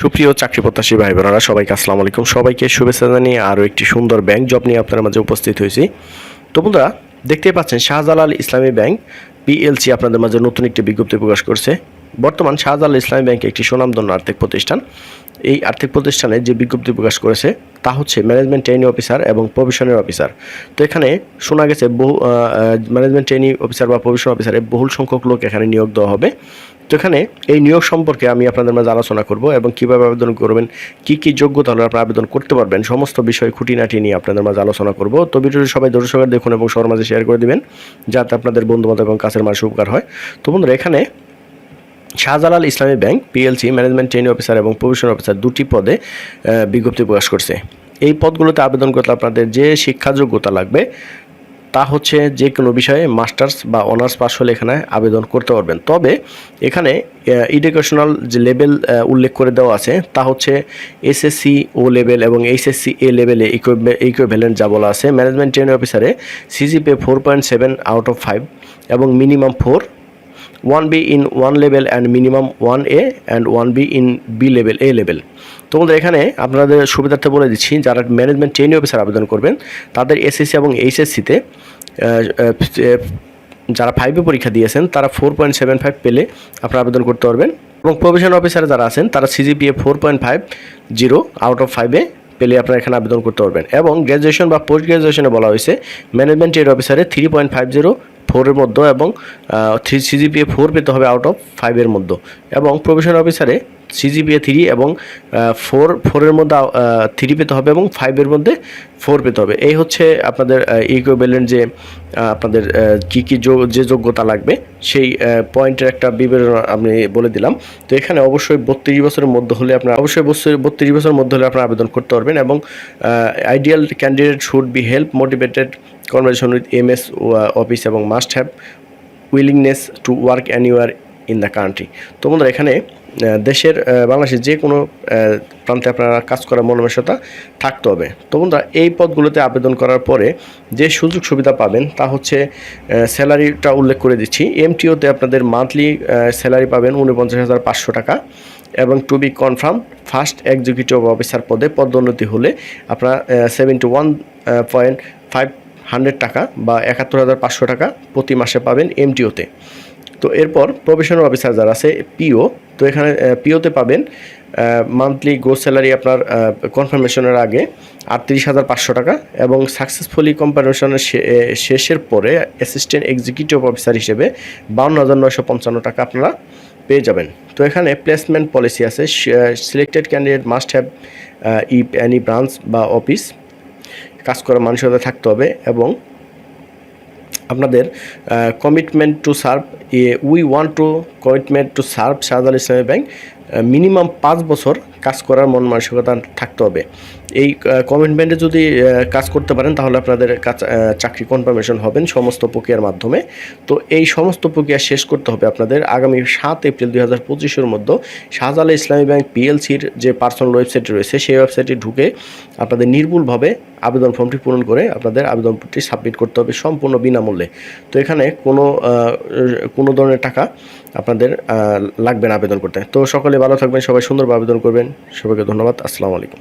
সুপ্রিয় চাকরি প্রত্যাশী ভাই বোনেরা সবাইকে আসসালামু আলাইকুম। সবাইকে শুভেচ্ছা জানিয়ে আরও একটি সুন্দর ব্যাংক জব নিয়ে আপনার মাঝে উপস্থিত হয়েছি। তো বন্ধুরা, দেখতেই পাচ্ছেন শাহজালাল ইসলামী ব্যাংক, পিএলসি আপনাদের মাঝে নতুন একটি বিজ্ঞপ্তি প্রকাশ করছে। বর্তমান শাহজালাল ইসলামী ব্যাংক একটি সুনামধন্য আর্থিক প্রতিষ্ঠান। এই আর্থিক প্রতিষ্ঠানে যে বিজ্ঞপ্তি প্রকাশ করেছে, তা হচ্ছে ম্যানেজমেন্ট ট্রেনিং অফিসার এবং প্রভিশনের অফিসার তো এখানে শোনা গেছে বহু ম্যানেজমেন্ট ট্রেনিং অফিসার বা প্রভিশন অফিসারে বহুল সংখ্যক লোক এখানে নিয়োগ দেওয়া হবে। তো এখানে এই নিয়োগ সম্পর্কে আমি আপনাদের মাঝে আলোচনা করব এবং কীভাবে আবেদন করবেন, কি কি যোগ্যতা হলে আপনারা আবেদন করতে পারবেন, সমস্ত বিষয় খুঁটিনাটি নিয়ে আপনাদের মাঝে আলোচনা করব। তো ভিডিওটি সবাই দর্শক দেখুন এবং সবার মাঝে শেয়ার করে দিবেন, যাতে আপনাদের বন্ধু বান্ধব এবং কাছের মানুষ উপকার হয়। তো বন্ধুরা, এখানে Shahjalal Islami bank PLC management training officer এবং প্রভিশন অফিসার দুটি পদে বিজ্ঞপ্তি প্রকাশ করছে। এই পদগুলোতে আবেদন করতে আপনাদের যে শিক্ষা যোগ্যতা লাগবে, তা হচ্ছে যে কোনো বিষয়ে মাস্টার্স বা অনার্স পাস হলে এখানে আবেদন করতে পারবেন। তবে এখানে এডুকেশনাল যে লেভেল উল্লেখ করে দেওয়া আছে, তা হচ্ছে এসএসসি ও লেভেল এবং এইচএসসি এ লেভেলে ইকুইভ্যালেন্ট যা বলা আছে। Management training অফিসারে CGPA four point seven out of five এবং minimum four one B in one level and minimum one A and one B in B level A level তোমাদের এখানে আপনাদের সুবিধার্থে বলে দিচ্ছি, যারা ম্যানেজমেন্ট ট্রেনিং অফিসার আবেদন করবেন, তাদের এসএসসি এবং এইচএসসিতে যারা ফাইভে পরীক্ষা দিয়েছেন, তারা ফোর পয়েন্ট সেভেন ফাইভ পেলে আপনারা আবেদন করতে পারবেন। এবং প্রভিশন অফিসার যারা আছেন, তারা CGPA four point five zero out of ফাইভে পেলে আপনারা এখানে আবেদন করতে পারবেন। এবং গ্র্যাজুয়েশন বা পোস্ট গ্র্যাজুয়েশনে বলা হয়েছে ম্যানেজমেন্ট ট্রেড অফিসারে থ্রি পয়েন্ট ফাইভ জিরো ফোরের মধ্যে এবং থ্রি সিজিপিএ ফোর পেতে হবে আউট অফ ফাইভের মধ্যে। এবং প্রফেশনাল অফিসারে সিজিপিএ থ্রি এবং ফোর ফোরের মধ্যে থ্রি পেতে হবে এবং ফাইভের মধ্যে ফোর পেতে হবে। এই হচ্ছে আপনাদের ইকুইভ্যালেন্ট যে আপনাদের কী কি যে যোগ্যতা লাগবে, সেই পয়েন্টের একটা বিবরণ আমি বলে দিলাম। তো এখানে অবশ্যই বত্রিশ বছরের মধ্যে হলে আপনার, অবশ্যই বত্রিশ বছরের মধ্যে হলে আপনারা আবেদন করতে পারবেন এবং ideal candidate should be help motivated conversation with M S office এবং must have willingness to work anywhere in the country তো বন্ধুরা, এখানে দেশের বাংলাদেশের যে কোনো প্রান্তে আপনারা কাজ করার মনোবেশতা থাকতে হবে। তো বন্ধুরা, এই পদগুলোতে আবেদন করার পরে যে সুযোগ সুবিধা পাবেন তা হচ্ছে স্যালারিটা উল্লেখ করে দিচ্ছি। এমটিওতে আপনাদের মান্থলি স্যালারি পাবেন উনপঞ্চাশ হাজার পাঁচশো টাকা এবং to be confirm, first executive officer পদে পদোন্নতি হলে আপনারা seventy one point five hundred টাকা বা একাত্তর হাজার পাঁচশো টাকা প্রতি মাসে পাবেন এমটিওতে। তো এরপর প্রফেশনাল অফিসার যারা আছে পিও তো এখানে পিওতে পাবেন মান্থলি গ্রোথ স্যালারি আপনার কনফার্মেশনের আগে আটত্রিশ হাজার পাঁচশো টাকা এবং সাকসেসফুলি কম্পারেশনের শেষের পরে অ্যাসিস্ট্যান্ট এক্সিকিউটিভ অফিসার হিসেবে বাউন্ন হাজার নয়শো পঞ্চান্ন টাকা আপনারা পেয়ে যাবেন। তো এখানে প্লেসমেন্ট পলিসি আছে সিলেক্টেড ক্যান্ডিডেট মাস্ট হ্যাভ ই অ্যানি ব্রাঞ্চ বা অফিস কাজ করার মানসিকতা থাকতে হবে এবং আপনাদের commitment to serve we want to commitment to serve Shahjalal Islami bank minimum পাঁচ বছর কাজ করার মন মানসিকতা থাকতে হবে। এই কমিটমেন্টে যদি কাজ করতে পারেন, তাহলে আপনাদের কাজ চাকরি কনফার্মেশন হবেন সমস্ত প্রক্রিয়ার মাধ্যমে। তো এই সমস্ত প্রক্রিয়া শেষ করতে হবে আপনাদের আগামী সাত এপ্রিল দুই হাজার পঁচিশের মধ্যে। শাহজালাল ইসলামী ব্যাংক পিএলসির যে পার্সোনাল ওয়েবসাইট রয়েছে, সেই ওয়েবসাইটে ঢুকে আপনাদের নির্ভুলভাবে আবেদন ফর্মটি পূরণ করে আপনাদের আবেদনটি সাবমিট করতে হবে সম্পূর্ণ বিনামূল্যে। তো এখানে কোনো কোনো ধরনের টাকা আপনাদের লাগবে না আবেদন করতে। তো সকলে ভালো থাকবেন সবাই সুন্দরভাবে আবেদন করবেন। সবাইকে ধন্যবাদ আসসালামু আলাইকুম।